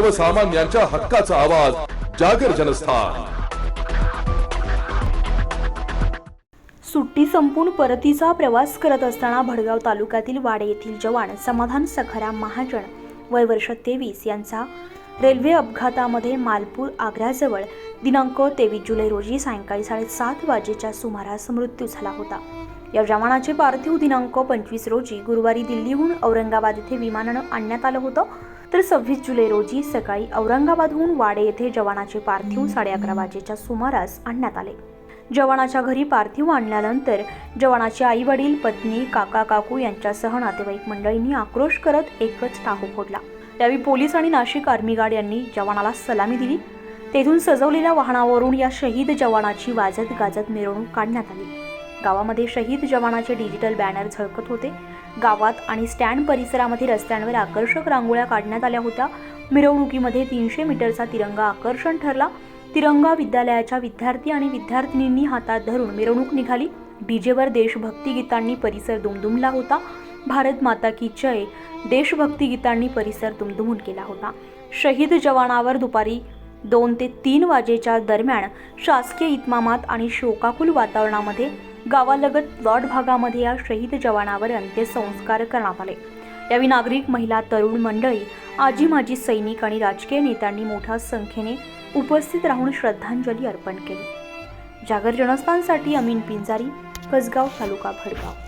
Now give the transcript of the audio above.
सर्वसामान्यांच्या हक्काचा आवाज जागर जनस्थान. सुट्टी संपून परतीचा प्रवास करत असताना भडगाव तालुक्यातील वाडे येथील जवान समाधान सखाराम महाजन वय वर्ष तेवीस यांचा रेल्वे अपघातामध्ये मालपूर आग्र्याजवळ दिनांक तेवीस जुलै रोजी सायंकाळी साडेसात वाजेच्या सुमारास मृत्यू झाला होता. या जवानाचे पार्थिव दिनांक पंचवीस रोजी गुरुवारी दिल्लीहून औरंगाबाद येथे विमानानं आणण्यात आलं होतं. तर सव्वीस जुलै रोजी सकाळी औरंगाबादहून वाडे येथे जवानाचे पार्थिव साडे अकरा वाजेच्या सुमारास आणण्यात आले. जवानाच्या घरी पार्थिव आणल्यानंतर जवानाचे आई वडील पत्नी काका काकू यांच्यासह नातेवाईक मंडळींनी आक्रोश करत एकच टाकू फोडला. त्यावेळी पोलीस आणि नाशिक आर्मी गार्ड यांनी जवानाला सलामी दिली. तेथून सजवलेल्या वाहनावरून या शहीद जवानाची वाजत गाजत मिरवणूक काढण्यात आली. गावामध्ये शहीद जवानाचे डिजिटल बॅनर झळकत होते. गावात आणि स्टँड परिसरामध्ये रस्त्यांवर आकर्षक रांगोळ्या काढण्यात आल्या होत्या. मिरवणुकीमध्ये तीनशे मीटरचा तिरंगा आकर्षण ठरला. तिरंगा विद्यालयाच्या विद्यार्थी आणि विद्यार्थिनींनी हातात धरून मिरवणूक निघाली. डीजेवर देशभक्ती गीतांनी परिसर दुमदुमला होता. भारत माता की जय देशभक्ती गीतांनी परिसर दुमदुमून केला होता. शहीद जवानावर दुपारी दोन ते तीन वाजेच्या दरम्यान शासकीय इतमामात आणि शोकाकुल वातावरणामध्ये गावालगत प्लॉट भागामध्ये या शहीद जवानावर अंत्यसंस्कार करण्यात आले. यावेळी नागरिक महिला तरुण मंडळी आजी माजी सैनिक आणि राजकीय नेत्यांनी मोठ्या संख्येने उपस्थित राहून श्रद्धांजली अर्पण केली. जागर जनस्थानसाठी अमीन पिंजारी कसगाव तालुका भडगाव.